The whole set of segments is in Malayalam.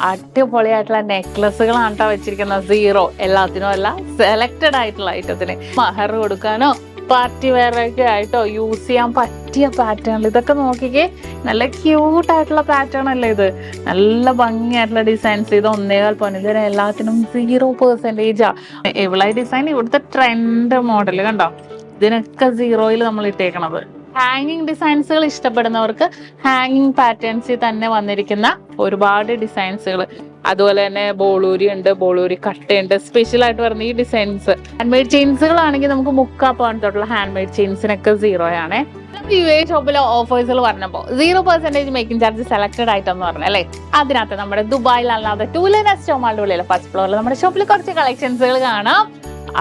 അടിപൊളിയായിട്ടുള്ള നെക്ലസുകളാണ് കേട്ടോ വെച്ചിരിക്കുന്നത്. സീറോ എല്ലാത്തിനും അല്ല സെലക്റ്റഡ് ആയിട്ടുള്ള ഐറ്റത്തിന് മഹർ കൊടുക്കാനോ പാർട്ടി വെയറൊക്കെ ആയിട്ടോ യൂസ് ചെയ്യാൻ പറ്റിയ പാറ്റേൺ ഇതൊക്കെ നോക്കിക്കേ നല്ല ക്യൂട്ട് ആയിട്ടുള്ള പാറ്റേൺ അല്ലേ ഇത്. നല്ല ഭംഗിയായിട്ടുള്ള ഡിസൈൻസ് ഇത് ഒന്നേകാൽ ഇതിന് എല്ലാത്തിനും സീറോ ആണ് എവളായി ഡിസൈൻ ഇവിടുത്തെ ട്രെൻഡ് മോഡൽ കണ്ടോ? ഇതിനൊക്കെ സീറോയിൽ നമ്മൾ ഇട്ടേക്കണത്. ഹാങ്ങിങ് ഡിസൈൻസുകൾ ഇഷ്ടപ്പെടുന്നവർക്ക് ഹാങ്ങിങ് പാറ്റേൺസിൽ തന്നെ വന്നിരിക്കുന്ന ഒരുപാട് ഡിസൈൻസുകൾ അതുപോലെ തന്നെ ബോളൂരി ഉണ്ട് ബോളൂരി കട്ടയുണ്ട് സ്പെഷ്യൽ ആയിട്ട് വരുന്ന ഈ ഡിസൈൻസ് ഹാൻഡ്മെയ്ഡ് ചെയിൻസുകളാണെങ്കിൽ നമുക്ക് മുക്കാ പോയിന്റ് തൊട്ടുള്ള ഹാൻഡ്മെയ്ഡ് ചെയിൻസിനൊക്കെ സീറോ ആണ്. യു എ ഷോപ്പിലെ ഓഫേഴ്സുകൾ പറഞ്ഞപ്പോൾ zero percentage making charge selected ആയിട്ടെന്ന് എന്ന് പറഞ്ഞല്ലേ അതിനകത്ത് നമ്മുടെ ദുബായിൽ അല്ലാതെ ടൂ ലെന സ്റ്റോമാളുടെ ഉള്ളിൽ ഫസ്റ്റ് ഫ്ലോറിൽ നമ്മുടെ ഷോപ്പിൽ കുറച്ച് കളക്ഷൻസുകൾ കാണാം.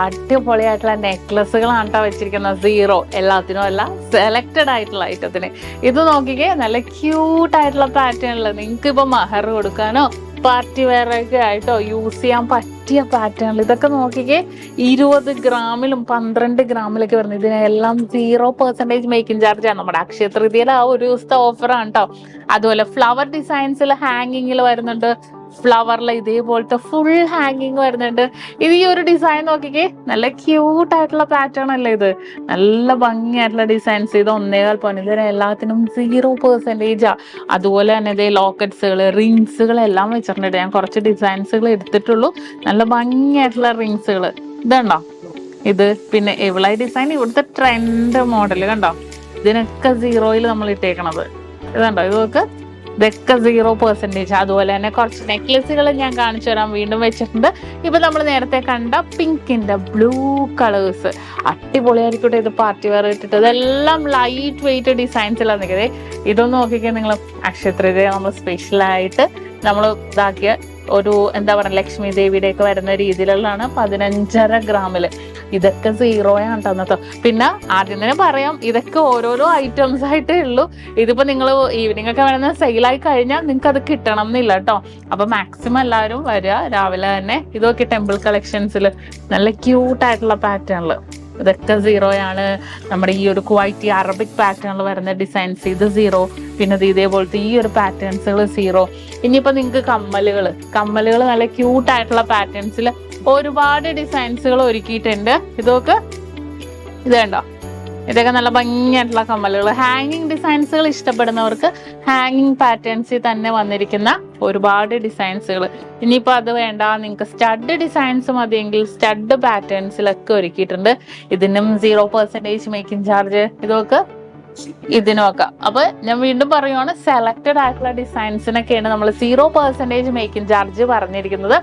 അടിപൊളിയായിട്ടുള്ള നെക്ലസുകളാണ് കേട്ടോ വെച്ചിരിക്കുന്നത്. സീറോ എല്ലാത്തിനും അല്ല സെലക്റ്റഡ് ആയിട്ടുള്ള ഐറ്റത്തിന് ഇത് നോക്കിക്കേ നല്ല ക്യൂട്ട് ആയിട്ടുള്ള പാറ്റേണിൽ നിങ്ങൾക്ക് ഇപ്പൊ മഹർ കൊടുക്കാനോ പാർട്ടി വെയറൊക്കെ ആയിട്ടോ യൂസ് ചെയ്യാൻ പറ്റിയ പാറ്റേണിൽ ഇതൊക്കെ നോക്കിക്കേ ഇരുപത് ഗ്രാമിലും പന്ത്രണ്ട് ഗ്രാമിലൊക്കെ വരുന്നത്. ഇതിനെല്ലാം സീറോ പെർസെന്റേജ് മേക്കിംഗ് ചാർജ് ആണ്. നമ്മുടെ അക്ഷയ തൃതീയയിലെ ആ ഒരു ദിവസത്തെ ഓഫറാണ് കേട്ടോ അതുപോലെ ഫ്ലവർ ഡിസൈൻസിൽ ഹാങ്ങിങ്ങിൽ വരുന്നുണ്ട്. ഫ്ലവറിൽ ഇതേപോലത്തെ ഫുൾ ഹാങ്ങിങ് വരുന്നുണ്ട്. ഇത് ഈ ഒരു ഡിസൈൻ നോക്കിക്കേ. നല്ല ക്യൂട്ട് ആയിട്ടുള്ള പാറ്റേൺ അല്ലേ ഇത്. നല്ല ഭംഗിയായിട്ടുള്ള ഡിസൈൻസ് ഇത് ഒന്നേകാൽ പോയിന്റ് ഇതിന് എല്ലാത്തിനും സീറോ ആണ്. അതുപോലെ തന്നെ ഇതേ ലോക്കറ്റ്സുകൾ റിങ്സുകൾ എല്ലാം വെച്ചിട്ടുണ്ട്. ഞാൻ കുറച്ച് ഡിസൈൻസുകൾ എടുത്തിട്ടുള്ളൂ. നല്ല ഭംഗിയായിട്ടുള്ള റിങ്സുകൾ ഇതുണ്ടോ? ഇത് പിന്നെ എവിളായി ഡിസൈൻ ഇവിടുത്തെ ട്രെൻഡ് മോഡൽ കണ്ടോ? ഇതിനൊക്കെ സീറോയിൽ നമ്മൾ ഇട്ടേക്കണത്. ഇതുണ്ടോ? ഇതൊക്കെ ഇതൊക്കെ സീറോ പെർസെന്റേജ് അതുപോലെ തന്നെ കുറച്ച് നെക്ലസുകൾ ഞാൻ കാണിച്ചു തരാൻ വീണ്ടും വെച്ചിട്ടുണ്ട്. ഇപ്പൊ നമ്മൾ നേരത്തെ കണ്ട പിങ്കിന്റെ ബ്ലൂ കളേഴ്സ് അടിപൊളിയായിരിക്കട്ടെ ഇത് പാർട്ടി വെയർ ഇട്ടിട്ട്. ഇതെല്ലാം ലൈറ്റ് വെയിറ്റ് ഡിസൈൻസിലാണ് നിൽക്കുന്നത് ഇതൊന്നും നോക്കിക്കാൻ നിങ്ങൾ അക്ഷത്രതയെ നമ്മൾ സ്പെഷ്യലായിട്ട് നമ്മൾ ഇതാക്കിയ ഒരു എന്താ പറയുക ലക്ഷ്മി ദേവിയുടെ ഒക്കെ വരുന്ന രീതിയിലുള്ളതാണ് പതിനഞ്ചര ഗ്രാമിൽ. ഇതൊക്കെ സീറോ ആണ് തന്നത്തോ പിന്നെ ആദ്യം തന്നെ പറയാം ഇതൊക്കെ ഓരോരോ ഐറ്റംസ് ആയിട്ടേ ഉള്ളൂ. ഇതിപ്പോ നിങ്ങൾ ഈവനിങ് ഒക്കെ വേണമെന്ന് സെയിലായി കഴിഞ്ഞാൽ നിങ്ങൾക്ക് അത് കിട്ടണം എന്നില്ല കേട്ടോ അപ്പൊ മാക്സിമം എല്ലാവരും വരിക രാവിലെ തന്നെ. ഇതൊക്കെ ടെമ്പിൾ കളക്ഷൻസിൽ നല്ല ക്യൂട്ട് ആയിട്ടുള്ള പാറ്റേണിൽ ഇതൊക്കെ സീറോയാണ് നമ്മുടെ ഈ ഒരു ക്വാളിറ്റി അറബിക് പാറ്റേണിൽ വരുന്ന ഡിസൈൻസ് ഇത് സീറോ പിന്നെ ഇത് ഇതേപോലത്തെ ഈ ഒരു പാറ്റേൺസുകൾ സീറോ ഇനിയിപ്പോൾ നിങ്ങൾക്ക് കമ്മലുകൾ കമ്മലുകൾ നല്ല ക്യൂട്ട് ആയിട്ടുള്ള പാറ്റേൺസിൽ ഒരുപാട് ഡിസൈൻസുകൾ ഒരുക്കിയിട്ടുണ്ട്. ഇതൊക്കെ ഇത് കണ്ടോ? ഇതൊക്കെ നല്ല ഭംഗിയായിട്ടുള്ള കമ്മലുകൾ. ഹാങ്ങിങ് ഡിസൈൻസുകൾ ഇഷ്ടപ്പെടുന്നവർക്ക് ഹാങ്ങിങ് പാറ്റേൺസിൽ തന്നെ വന്നിരിക്കുന്ന ഒരുപാട് ഡിസൈൻസുകൾ ഇനിയിപ്പോൾ അത് വേണ്ട നിങ്ങൾക്ക് സ്റ്റഡ് ഡിസൈൻസ് മതിയെങ്കിൽ സ്റ്റഡ് പാറ്റേൺസിലൊക്കെ ഒരുക്കിയിട്ടുണ്ട്. ഇതിനും സീറോ പെർസെന്റേജ് മേക്കിംഗ് ചാർജ് ഇതൊക്കെ ഇതിനൊക്കെ അപ്പൊ ഞാൻ വീണ്ടും പറയുവാണ് സെലക്റ്റഡ് ആയിട്ടുള്ള ഡിസൈൻസിനൊക്കെയാണ് നമ്മൾ സീറോ പെർസെന്റേജ് മേക്കിംഗ് ചാർജ് പറഞ്ഞിരിക്കുന്നത്.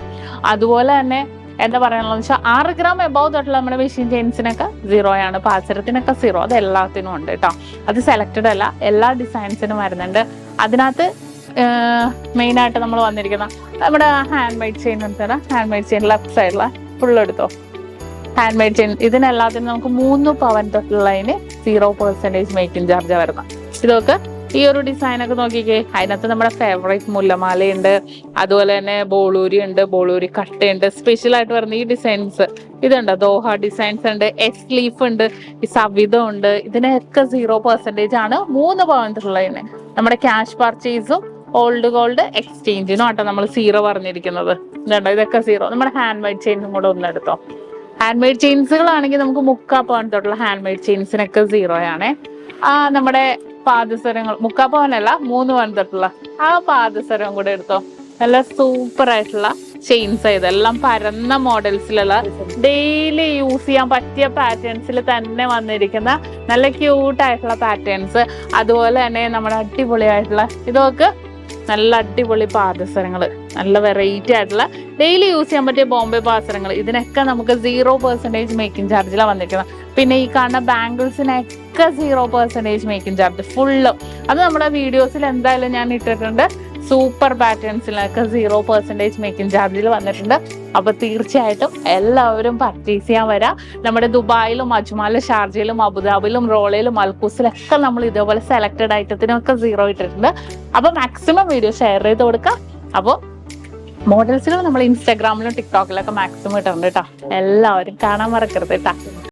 അതുപോലെ തന്നെ എന്താ പറയാനുള്ളത് വെച്ചാൽ ആറ് ഗ്രാം എബവ് തൊട്ടുള്ള നമ്മുടെ മെഷീൻ ചെയിൻസിനൊക്കെ സീറോ ആണ് പാചരത്തിനൊക്കെ സീറോ അത് എല്ലാത്തിനും ഉണ്ട് കേട്ടോ അത് സെലക്റ്റഡ് അല്ല എല്ലാ ഡിസൈൻസിനും വരുന്നുണ്ട്. അതിനകത്ത് മെയിൻ ആയിട്ട് നമ്മൾ വന്നിരിക്കുന്ന നമ്മുടെ ഹാൻഡ് മെയ്ഡ് ചെയിൻ തരാം ഹാൻഡ് മെയ്ഡ് ചെയിൻ ലെഫ്റ്റ് സൈഡിലെ ഫുൾ എടുത്തോ. ഹാൻഡ് മെയ്ഡ് ചെയിൻ ഇതിനെല്ലാത്തിനും നമുക്ക് മൂന്ന് പവൻ തൊട്ടുള്ളതിന് സീറോ പെർസെന്റേജ് മേക്കിംഗ് ചാർജ് വരുന്നത് ഇതൊക്കെ ഈ ഒരു ഡിസൈൻ ഒക്കെ നോക്കിക്കേ. അതിനകത്ത് നമ്മുടെ ഫേവറേറ്റ് മുല്ലമാലയുണ്ട്. അതുപോലെ തന്നെ ബോളൂരി ഉണ്ട് ബോളൂരി കട്ടയുണ്ട്. സ്പെഷ്യൽ ആയിട്ട് വരുന്ന ഈ ഡിസൈൻസ് ഇതുണ്ട്? ദോഹ ഡിസൈൻസ് ഉണ്ട് എസ് ലീഫ് ഉണ്ട് സവിധം ഉണ്ട്. ഇതിനൊക്കെ സീറോ പെർസെന്റേജ് ആണ് മൂന്ന് പോയിന്റുള്ളതിന് നമ്മുടെ ക്യാഷ് പർച്ചേസും ഓൾഡ് ഗോൾഡ് എക്സ്ചേഞ്ചിനും ആട്ടോ നമ്മൾ സീറോ പറഞ്ഞിരിക്കുന്നത്. ഇതുണ്ടോ? ഇതൊക്കെ സീറോ നമ്മുടെ ഹാൻഡ് മെയ്ഡ് ചെയിനും കൂടെ ഒന്നെടുത്തോ ഹാൻഡ് മെയ്ഡ് ചെയിൻസുകളാണെങ്കിൽ നമുക്ക് മുക്കാ പവൻ തൊട്ടുള്ള ഹാൻഡ് മെയ്ഡ് ചെയിൻസിനൊക്കെ സീറോ ആണേ. ആ നമ്മുടെ പാദസരങ്ങൾ മുക്കാ പവനല്ല മൂന്ന് പവൻ തൊട്ടുള്ള ആ പാദസരം കൂടെ എടുത്തോ. നല്ല സൂപ്പർ ആയിട്ടുള്ള ചെയിൻസ് എല്ലാം പരന്ന മോഡൽസിലുള്ള ഡെയിലി യൂസ് ചെയ്യാൻ പറ്റിയ പാറ്റേൺസിൽ തന്നെ വന്നിരിക്കുന്ന നല്ല ക്യൂട്ട് ആയിട്ടുള്ള പാറ്റേൺസ് അതുപോലെ തന്നെ നമ്മുടെ അടിപൊളിയായിട്ടുള്ള ഇതൊക്കെ നല്ല അടിപൊളി പാദസരങ്ങൾ നല്ല വെറൈറ്റി ആയിട്ടുള്ള ഡെയിലി യൂസ് ചെയ്യാൻ പറ്റിയ ബോംബെ പാദസരങ്ങൾ ഇതിനൊക്കെ നമുക്ക് സീറോ പെർസെന്റേജ് മേക്കിംഗ് ചാർജിലാണ് വന്നിരിക്കുന്നത്. പിന്നെ ഈ കാണുന്ന ബാംഗിൾസിനൊക്കെ zero percentage making charge full അത് നമ്മുടെ വീഡിയോസിൽ എന്തായാലും ഞാൻ ഇട്ടിട്ടുണ്ട്. സൂപ്പർ പാറ്റേൺസിലൊക്കെ സീറോ പെർസെന്റേജ് മേക്കിംഗ് ചാർജിൽ വന്നിട്ടുണ്ട്. അപ്പോൾ തീർച്ചയായിട്ടും എല്ലാവരും പർച്ചേസ് ചെയ്യാൻ വരാം. നമ്മുടെ ദുബായിലും അജ്മാലും ഷാർജയിലും അബുദാബിയിലും റോളയിലും അൽക്കൂസിലൊക്കെ നമ്മൾ ഇതേപോലെ സെലക്റ്റഡ് ഐറ്റത്തിനൊക്കെ സീറോ ഇട്ടിട്ടുണ്ട്. അപ്പോൾ മാക്സിമം വീഡിയോ ഷെയർ ചെയ്ത് കൊടുക്കാം. അപ്പോൾ മോഡൽസിലും നമ്മൾ ഇൻസ്റ്റാഗ്രാമിലും ടിക്ടോക്കിലൊക്കെ മാക്സിമം ഇട്ടിട്ടുണ്ട് കേട്ടോ എല്ലാവരും കാണാൻ മറക്കരുത് കേട്ടോ